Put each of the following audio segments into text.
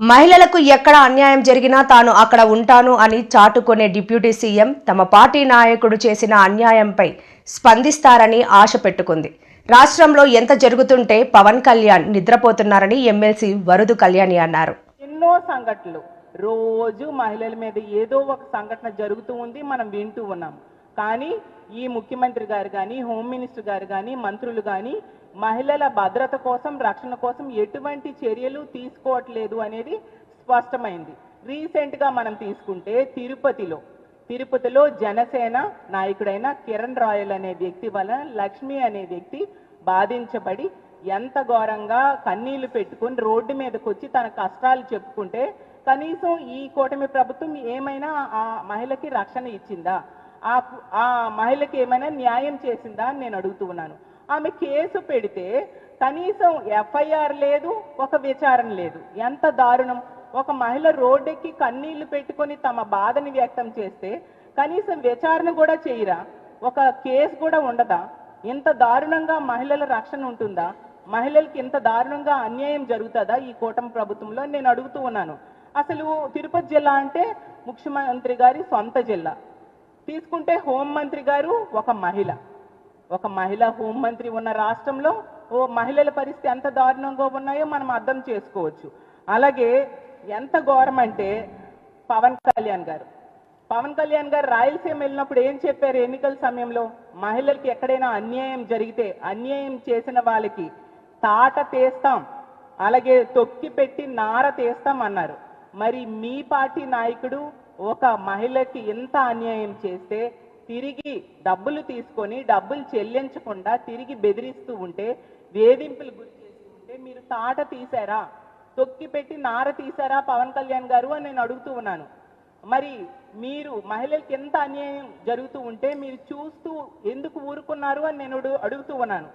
మహిళలకు ఎక్కడ అన్యాయం జరిగినా తాను అక్కడ ఉంటాను అని చాటుకునే డిప్యూటీ సీఎం తమ పార్టీ నాయకుడు చేసిన అన్యాయంపై స్పందిస్తారని ఆశ పెట్టుకుంది. రాష్ట్రంలో ఎంత జరుగుతుంటే పవన్ కళ్యాణ్ నిద్రపోతున్నారని ఎమ్మెల్సీ వరుదు కళ్యాణి అన్నారు. ఎన్నో సంఘటనలు. రోజు మహిళల మీద ఏదో ఒక సంఘటన జరుగుతూ ఉంది మనం వింటూ ఉన్నాం. కానీ ఈ ముఖ్యమంత్రి గారు కానీ హోమ్ మినిస్టర్ గారు కానీ మంత్రులు కానీ మహిళల భద్రత కోసం రక్షణ కోసం ఎటువంటి చర్యలు తీసుకోవట్లేదు అనేది స్పష్టమైంది. రీసెంట్గా మనం తీసుకుంటే తిరుపతిలో తిరుపతిలో జనసేన నాయకుడైన కిరణ్ రాయల్ అనే వ్యక్తి వలన లక్ష్మి అనే వ్యక్తి బాధించబడి ఎంత ఘోరంగా కన్నీళ్ళు పెట్టుకుని రోడ్డు మీదకి వచ్చి తన కష్టాలు చెప్పుకుంటే కనీసం ఈ కూటమి ప్రభుత్వం ఏమైనా ఆ మహిళకి రక్షణ ఇచ్చిందా? ఆ ఆ మహిళకి ఏమైనా న్యాయం చేసిందా అని నేను అడుగుతూ ఉన్నాను. ఆమె కేసు పెడితే కనీసం ఎఫ్ఐఆర్ లేదు ఒక విచారణ లేదు. ఎంత దారుణం. ఒక మహిళ రోడ్డెక్కి కన్నీళ్ళు పెట్టుకొని తమ బాధని వ్యక్తం చేస్తే కనీసం విచారణ కూడా చేయరా? ఒక కేసు కూడా ఉండదా? ఇంత దారుణంగా మహిళల రక్షణ ఉంటుందా? మహిళలకి ఇంత దారుణంగా అన్యాయం జరుగుతుందా ఈ కూటమి ప్రభుత్వంలో నేను అడుగుతూ ఉన్నాను. అసలు తిరుపతి జిల్లా అంటే ముఖ్యమంత్రి గారి సొంత జిల్లా. తీసుకుంటే హోంమంత్రి గారు ఒక మహిళ. ఒక మహిళ హోంమంత్రి ఉన్న రాష్ట్రంలో ఓ మహిళల పరిస్థితి ఎంత దారుణంగా ఉన్నాయో మనం అర్థం చేసుకోవచ్చు. అలాగే ఎంత ఘోరం అంటే పవన్ కళ్యాణ్ గారు. పవన్ కళ్యాణ్ గారు రాయలసీమ వెళ్ళినప్పుడు ఏం చెప్పారు ఎన్నికల సమయంలో? మహిళలకి ఎక్కడైనా అన్యాయం జరిగితే అన్యాయం చేసిన వాళ్ళకి తాట తీస్తాం అలాగే తొక్కి పెట్టి నార తీస్తాం అన్నారు. మరి మీ పార్టీ నాయకుడు ఒక మహిళకి ఇంత అన్యాయం చేస్తే తిరిగి డబ్బులు తీసుకొని డబ్బులు చెల్లించకుండా తిరిగి బెదిరిస్తూ ఉంటే వేధింపులు గురి చేస్తూ ఉంటే మీరు తాట తీశారా? తొక్కి పెట్టి నార తీశారా పవన్ కళ్యాణ్ గారు అని నేను అడుగుతూ ఉన్నాను. మరి మీరు మహిళలకి ఎంత అన్యాయం జరుగుతూ ఉంటే మీరు చూస్తూ ఎందుకు ఊరుకున్నారు అని నేను అడుగుతూ ఉన్నాను.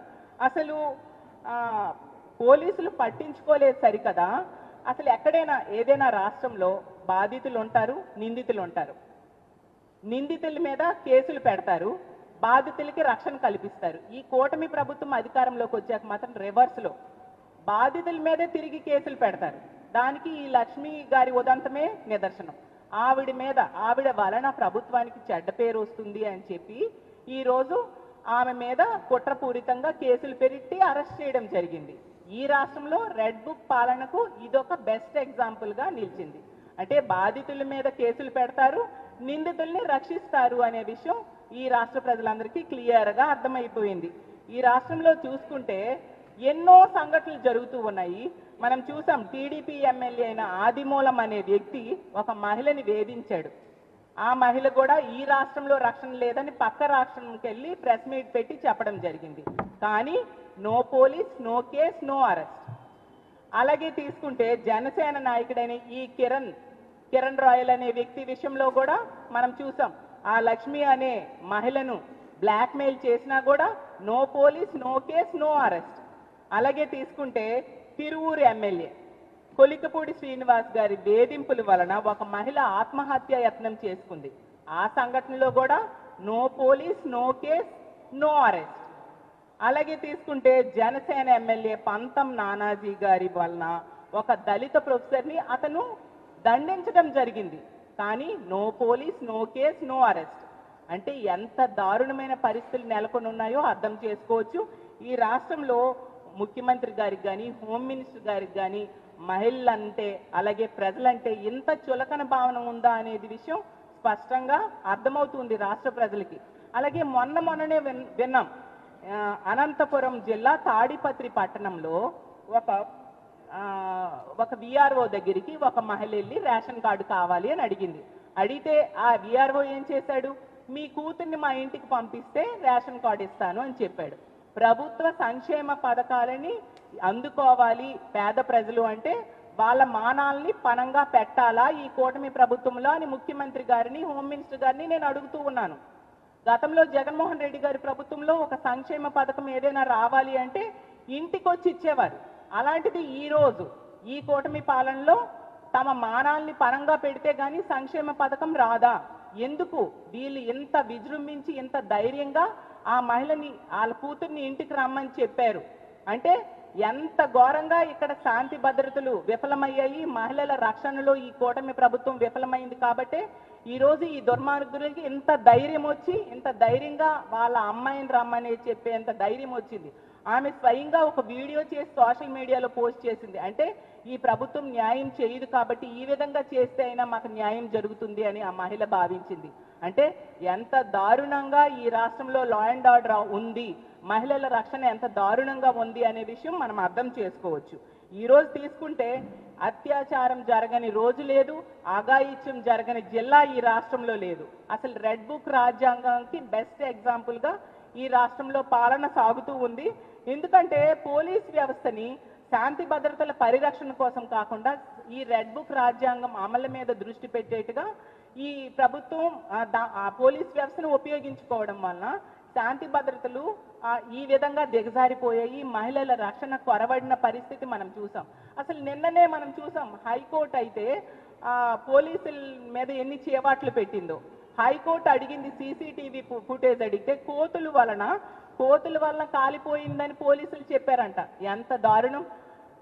అసలు పోలీసులు పట్టించుకోలేదు సరికదా? అసలు ఎక్కడైనా ఏదైనా రాష్ట్రంలో బాధితులు ఉంటారు నిందితులు ఉంటారు నిందితుల మీద కేసులు పెడతారు బాధితులకి రక్షణ కల్పిస్తారు. ఈ కూటమి ప్రభుత్వం అధికారంలోకి వచ్చాక మాత్రం రివర్స్లో బాధితుల మీదే తిరిగి కేసులు పెడతారు. దానికి ఈ లక్ష్మి గారి ఉదంతమే నిదర్శనం. ఆవిడ మీద ఆవిడ వలన ప్రభుత్వానికి చెడ్డ పేరు వస్తుంది అని చెప్పి ఈరోజు ఆమె మీద కుట్రపూరితంగా కేసులు పెరిట్టి అరెస్ట్ చేయడం జరిగింది. ఈ రాష్ట్రంలో రెడ్ బుక్ పాలనకు ఇదొక బెస్ట్ ఎగ్జాంపుల్గా నిలిచింది. అంటే బాధితుల మీద కేసులు పెడతారు నిందితుల్ని రక్షిస్తారు అనే విషయం ఈ రాష్ట్ర ప్రజలందరికీ క్లియర్గా అర్థమైపోయింది. ఈ రాష్ట్రంలో చూసుకుంటే ఎన్నో సంఘటనలు జరుగుతూ ఉన్నాయి. మనం చూసాం టీడీపీ ఎమ్మెల్యే అయిన ఆదిమూలం అనే వ్యక్తి ఒక మహిళని వేధించాడు. ఆ మహిళ కూడా ఈ రాష్ట్రంలో రక్షణ లేదని పక్క రాష్ట్రంకి వెళ్ళి ప్రెస్ మీట్ పెట్టి చెప్పడం జరిగింది. కానీ no police no case no arrest. అలాగే తీసుకుంటే జనసేన నాయకుడైన ఈ కిరణ్ కిరణ్ రాయల్ అనే వ్యక్తి విషయంలో కూడా మనం చూసాం. ఆ లక్ష్మి అనే మహిళను బ్లాక్మెయిల్ చేసినా కూడా no police no case no arrest. అలాగే తీసుకుంటే తిరువూరు ఎమ్మెల్యే కొలికపూడి శ్రీనివాస్ గారి వేధింపుల వలన ఒక మహిళ ఆత్మహత్య యత్నం చేసుకుంది. ఆ సంఘటనలో కూడా no police no case no arrest. అలాగే తీసుకుంటే జనసేన ఎమ్మెల్యే పంతం నానాజీ గారి వలన ఒక దళిత ప్రొఫెసర్ని అతను దండించడం జరిగింది. కానీ no police no case no arrest. అంటే ఎంత దారుణమైన పరిస్థితులు నెలకొని ఉన్నాయో అర్థం చేసుకోవచ్చు. ఈ రాష్ట్రంలో ముఖ్యమంత్రి గారికి కానీ హోమ్ మినిస్టర్ గారికి కానీ మహిళలంటే అలాగే ప్రజలంటే ఇంత చులకన భావన ఉందా అనేది విషయం స్పష్టంగా అర్థమవుతుంది రాష్ట్ర ప్రజలకి. అలాగే మొన్న మొన్ననే విన్- విన్నాం. అనంతపురం జిల్లా తాడిపత్రి పట్టణంలో ఒక ఒక విఆర్ఓ దగ్గరికి ఒక మహిళ వెళ్ళి రేషన్ కార్డు కావాలి అని అడిగింది. అడిగితే ఆ విఆర్ఓ ఏం చేశాడు? మీ కూతుర్ని మా ఇంటికి పంపిస్తే రేషన్ కార్డు ఇస్తాను అని చెప్పాడు. ప్రభుత్వ సంక్షేమ పథకాలని అందుకోవాలి పేద ప్రజలు అంటే వాళ్ళ మానాల్ని పనంగా పెట్టాలా ఈ కూటమి ప్రభుత్వంలో అని ముఖ్యమంత్రి గారిని హోమ్ మినిస్టర్ గారిని నేను అడుగుతూ ఉన్నాను. గతంలో జగన్మోహన్ రెడ్డి గారి ప్రభుత్వంలో ఒక సంక్షేమ పథకం ఏదైనా రావాలి అంటే ఇంటికొచ్చి ఇచ్చేవారు. అలాంటిది ఈ రోజు ఈ కూటమి పాలనలో తమ మానాల్ని పరంగా పెడితే కానీ సంక్షేమ పథకం రాదా? ఎందుకు వీళ్ళు ఇంత విజృంభించి ఇంత ధైర్యంగా ఆ మహిళని వాళ్ళ కూతుర్ని ఇంటికి రమ్మని చెప్పారు? అంటే ఎంత ఘోరంగా ఇక్కడ శాంతి భద్రతలు విఫలమయ్యాయి మహిళల రక్షణలో ఈ కూటమి ప్రభుత్వం విఫలమైంది కాబట్టి ఈరోజు ఈ దుర్మార్గులకి ఇంత ధైర్యం వచ్చి ఇంత ధైర్యంగా వాళ్ళ అమ్మాయిని రమ్మని చెప్పేంత ధైర్యం వచ్చింది. ఆమె స్వయంగా ఒక వీడియో చేసి సోషల్ మీడియాలో పోస్ట్ చేసింది. అంటే ఈ ప్రభుత్వం న్యాయం చేయదు కాబట్టి ఈ విధంగా చేస్తే అయినా మాకు న్యాయం జరుగుతుంది అని ఆ మహిళ భావించింది. అంటే ఎంత దారుణంగా ఈ రాష్ట్రంలో లా అండ్ ఆర్డర్ ఉంది. మహిళల రక్షణ ఎంత దారుణంగా ఉంది అనే విషయం మనం అర్థం చేసుకోవచ్చు. ఈరోజు తీసుకుంటే అత్యాచారం జరగని రోజు లేదు అఘాయిత్యం జరగని జిల్లా ఈ రాష్ట్రంలో లేదు. అసలు రెడ్ బుక్ రాజ్యాంగానికి బెస్ట్ ఎగ్జాంపుల్గా ఈ రాష్ట్రంలో పాలన సాగుతూ ఉంది. ఎందుకంటే పోలీస్ వ్యవస్థని శాంతి భద్రతల పరిరక్షణ కోసం కాకుండా ఈ రెడ్ బుక్ రాజ్యాంగం అమలు మీద దృష్టి పెట్టేట్టుగా ఈ ప్రభుత్వం ఆ పోలీస్ వ్యవస్థను ఉపయోగించుకోవడం వలన శాంతి భద్రతలు ఈ విధంగా దిగజారిపోయాయి. మహిళల రక్షణ కొరబడిన పరిస్థితి మనం చూసాం. అసలు నిన్ననే మనం చూసాం హైకోర్టు అయితే ఆ, పోలీసుల మీద ఎన్ని చేవాట్లు పెట్టిందో. హైకోర్టు అడిగింది సీసీటీవీ ఫుటేజ్ అడిగితే కోతుల వలన కోతుల వలన కాలిపోయిందని పోలీసులు చెప్పారంట. ఎంత దారుణం.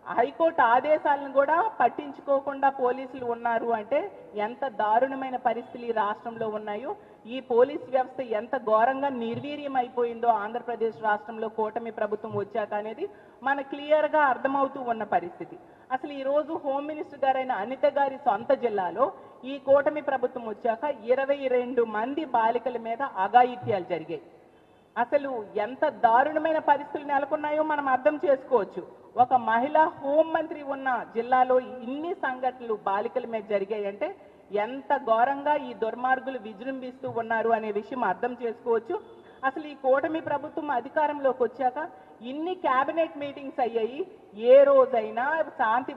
హైకోర్టు ఆదేశాలను కూడా పట్టించుకోకుండా పోలీసులు ఉన్నారు అంటే ఎంత దారుణమైన పరిస్థితులు ఈ రాష్ట్రంలో ఉన్నాయో ఈ పోలీస్ వ్యవస్థ ఎంత ఘోరంగా నిర్వీర్యం అయిపోయిందో ఆంధ్రప్రదేశ్ రాష్ట్రంలో కూటమి ప్రభుత్వం వచ్చాక అనేది మన క్లియర్గా అర్థమవుతూ ఉన్న పరిస్థితి. అసలు ఈరోజు హోమ్ మినిస్టర్ గారైన అనిత గారి సొంత జిల్లాలో ఈ కూటమి ప్రభుత్వం వచ్చాక ఇరవై రెండు మంది బాలికల మీద అఘాయిత్యాలు జరిగాయి. అసలు ఎంత దారుణమైన పరిస్థితులు నెలకొన్నాయో మనం అర్థం చేసుకోవచ్చు. ఒక మహిళ హోంమంత్రి ఉన్న జిల్లాలో ఇన్ని సంఘటనలు బాలికల మీద జరిగాయంటే ఎంత ఘోరంగా ఈ దుర్మార్గులు విజృంభిస్తూ ఉన్నారు అనే విషయం అర్థం చేసుకోవచ్చు. అసలు ఈ కూటమి ప్రభుత్వం అధికారంలోకి వచ్చాక ఇన్ని కేబినెట్ మీటింగ్స్ అయ్యాయి. ఏ రోజైనా శాంతి